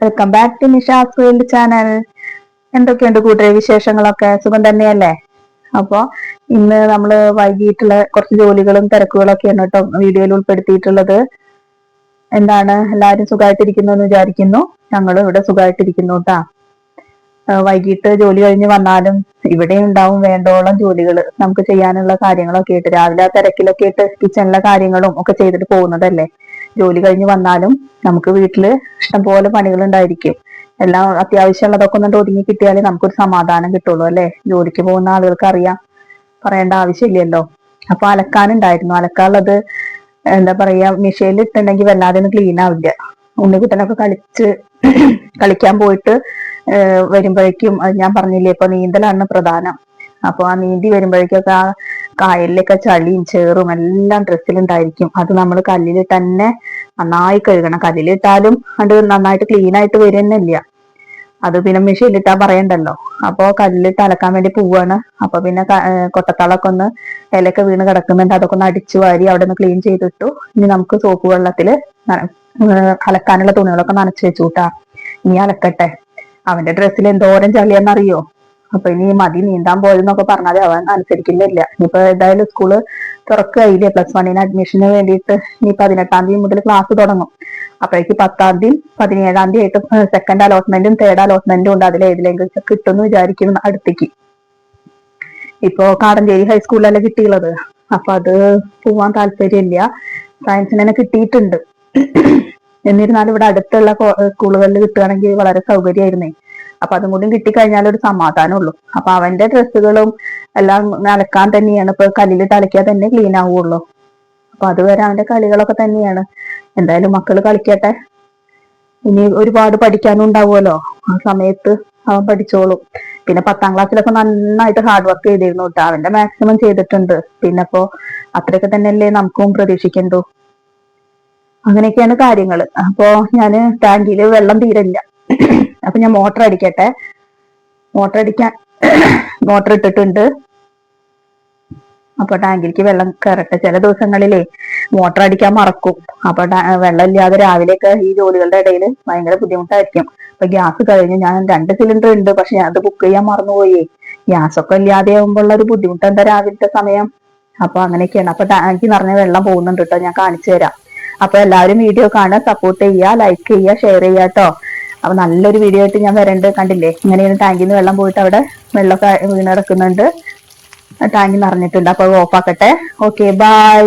Welcome back to Nisha's world channel എന്തൊക്കെയുണ്ട് കൂട്ടരെ വിശേഷങ്ങളൊക്കെ? സുഖം തന്നെയല്ലേ? അപ്പോ ഇന്ന് നമ്മൾ വൈകിട്ടുള്ള കുറച്ച് ജോലികളും തിരക്കുകളൊക്കെയാണ് കേട്ടോ വീഡിയോയിൽ ഉൾപ്പെടുത്തിയിട്ടുള്ളത്. എന്താണ്? എല്ലാവരും സുഖമായിട്ടിരിക്കുന്നു എന്ന് വിചാരിക്കുന്നു. ഞങ്ങളും ഇവിടെ സുഖമായിട്ടിരിക്കുന്നു കേട്ടാ വൈകിട്ട് ജോലി കഴിഞ്ഞ് വന്നാലും ഇവിടെ ഉണ്ടാവും വേണ്ടോളം ജോലികൾ നമുക്ക് ചെയ്യാനുള്ള കാര്യങ്ങളൊക്കെ ആയിട്ട് രാവിലെ തിരക്കിലൊക്കെ ആയിട്ട് കിച്ചണിലെ കാര്യങ്ങളും ഒക്കെ ചെയ്തിട്ട് പോകുന്നതല്ലേ? ജോലി കഴിഞ്ഞ് വന്നാലും നമുക്ക് വീട്ടിൽ ഇഷ്ടംപോലെ പണികൾ ഉണ്ടായിരിക്കും എല്ലാം അത്യാവശ്യമുള്ളതൊക്കെ ഒന്ന് ഒതുങ്ങി കിട്ടിയാലേ നമുക്കൊരു സമാധാനം കിട്ടുള്ളൂ അല്ലെ? ജോലിക്ക് പോകുന്ന ആളുകൾക്ക് അറിയാം. പറയേണ്ട ആവശ്യമില്ലല്ലോ. അപ്പൊ അലക്കാനുണ്ടായിരുന്നു. അലക്കാനുള്ളത് എന്താ പറയാ മെഷീനിൽ ഇട്ടുണ്ടെങ്കിൽ വല്ലാതെ ഒന്നും ക്ലീൻ ആവില്ല. ഉണ്ണിക്കുട്ടനൊക്കെ കളിച്ച് കളിക്കാൻ പോയിട്ട് വരുമ്പോഴേക്കും ഞാൻ പറഞ്ഞില്ലേ ഇപ്പൊ നീന്തലാണ് പ്രധാനം. അപ്പൊ ആ നീന്തി വരുമ്പോഴേക്കൊക്കെ ആ കായലിലൊക്കെ ചളിയും ചേറും എല്ലാം ഡ്രസ്സിലുണ്ടായിരിക്കും അത് നമ്മൾ കല്ലിൽ തന്നെ നന്നായി കഴുകണം. കല്ലിലിട്ടാലും അത് നന്നായിട്ട് ക്ലീൻ ആയിട്ട് വരുന്നില്ല. അത് പിന്നെ മെഷീനിലിട്ടാ പറയണ്ടല്ലോ. അപ്പോ കല്ലിലിട്ട് തലക്കാൻ വേണ്ടി പോവാണ്. അപ്പൊ പിന്നെ കൊട്ടത്താളൊക്കെ ഒന്ന് ഇലയൊക്കെ വീണ് കിടക്കുന്നുണ്ട്. അതൊക്കെ ഒന്ന് അടിച്ചു വാരി അവിടെ നിന്ന് ക്ലീൻ ചെയ്തിട്ടു. ഇനി നമുക്ക് സോപ്പ് വെള്ളത്തിൽ അലക്കാനുള്ള തുണികളൊക്കെ നനച്ചു വെച്ചു കൂട്ടാ ഇനി അലക്കട്ടെ. അവന്റെ ഡ്രസ്സിൽ എന്തോരം ചളിയെന്നറിയോ അപ്പൊ ഇനി മതി നീന്താൻ പോയെന്നൊക്കെ പറഞ്ഞാൽ അവൻ അനുസരിക്കുന്നില്ല. ഇനിയിപ്പോ ഏതായാലും സ്കൂൾ തുറക്കുകയില്ലേ പ്ലസ് വണ്ണിന് അഡ്മിഷന് വേണ്ടിയിട്ട് ഇനി പതിനെട്ടാം തീയതി മുതൽ ക്ലാസ് തുടങ്ങും. അപ്പോഴേക്ക് പത്താം തീയതി പതിനേഴാം തീയതി ആയിട്ട് സെക്കൻഡ് അലോട്ട്മെന്റും തേർഡ് അലോട്ട്മെന്റും ഉണ്ട്. അതിൽ ഏതിലെങ്കിലും കിട്ടുമെന്ന് വിചാരിക്കുന്നു അടുത്തേക്ക്. ഇപ്പോ കാടഞ്ചേരി ഹൈസ്കൂളിലല്ലേ കിട്ടിയുള്ളത്? അപ്പൊ അത് പോവാൻ താല്പര്യമില്ല. സയൻസിന് തന്നെ കിട്ടിയിട്ടുണ്ട്. എന്നിരുന്നാലും ഇവിടെ അടുത്തുള്ള സ്കൂളുകളിൽ കിട്ടുകയാണെങ്കിൽ വളരെ സൗകര്യമായിരുന്നേ. അപ്പൊ അതും കൂടി കിട്ടിക്കഴിഞ്ഞാൽ ഒരു സമാധാനം ഉള്ളൂ അപ്പൊ അവന്റെ ഡ്രസ്സുകളും എല്ലാം അലക്കാൻ തന്നെയാണ്. ഇപ്പൊ കല്ലിൽ അലക്കിയാൽ തന്നെ ക്ലീൻ ആവുള്ളൂ. അപ്പൊ അതുവരെ അവന്റെ കളികളൊക്കെ തന്നെയാണ്. എന്തായാലും മക്കൾ കളിക്കട്ടെ. ഇനി ഒരുപാട് പഠിക്കാനും ഉണ്ടാവുമല്ലോ. ആ സമയത്ത് അവൻ പഠിച്ചോളും. പിന്നെ പത്താം ക്ലാസ്സിലൊക്കെ നന്നായിട്ട് ഹാർഡ് വർക്ക് ചെയ്തിരുന്നു കേട്ടോ. അവന്റെ മാക്സിമം ചെയ്തിട്ടുണ്ട്. പിന്നെ അപ്പോ അത്രയൊക്കെ തന്നെയല്ലേ നമുക്കും പ്രതീക്ഷിക്കണ്ടു. അങ്ങനെയൊക്കെയാണ് കാര്യങ്ങൾ അപ്പോ ഞാൻ ടാങ്കിൽ വെള്ളം തീരില്ല അപ്പൊ ഞാൻ മോട്ടർ അടിക്കട്ടെ. മോട്ടർ അടിക്കാൻ മോട്ടർ ഇട്ടിട്ടുണ്ട്. അപ്പൊ ടാങ്കിലേക്ക് വെള്ളം കയറട്ടെ. ചില ദിവസങ്ങളിലേ മോട്ടർ അടിക്കാൻ മറക്കും. അപ്പൊ വെള്ളം ഇല്ലാതെ രാവിലെയൊക്കെ ഈ ജോലികളുടെ ഇടയിൽ ഭയങ്കര ബുദ്ധിമുട്ടായിരിക്കും. അപ്പൊ ഗ്യാസ് കഴിഞ്ഞ് ഞാൻ രണ്ട് സിലിണ്ടർ ഉണ്ട്. പക്ഷെ ഞാൻ അത് ബുക്ക് ചെയ്യാൻ മറന്നുപോയി. ഗ്യാസ് ഒക്കെ ഇല്ലാതെ ആകുമ്പോഴുള്ള ഒരു ബുദ്ധിമുട്ട് എന്താ രാവിലത്തെ സമയം? അപ്പൊ അങ്ങനെയൊക്കെയാണ്. അപ്പൊ ടാങ്കി നിറഞ്ഞ വെള്ളം പോകുന്നുണ്ട് കേട്ടോ ഞാൻ കാണിച്ചു തരാം. അപ്പൊ എല്ലാവരും വീഡിയോ കാണുക സപ്പോർട്ട് ചെയ്യുക ലൈക്ക് ചെയ്യുക ഷെയർ ചെയ്യാട്ടോ അപ്പൊ നല്ലൊരു വീഡിയോ ആയിട്ട് ഞാൻ വരണ്ട്. കണ്ടില്ലേ? ഇങ്ങനെയാണ് ടാങ്കിൽ നിന്ന് വെള്ളം പോയിട്ട് അവിടെ വെള്ളമൊക്കെ വീണിറക്കുന്നുണ്ട് ടാങ്ക് നിറഞ്ഞിട്ടുണ്ട്. അപ്പൊ ഓഫാക്കട്ടെ ഓക്കെ ബൈ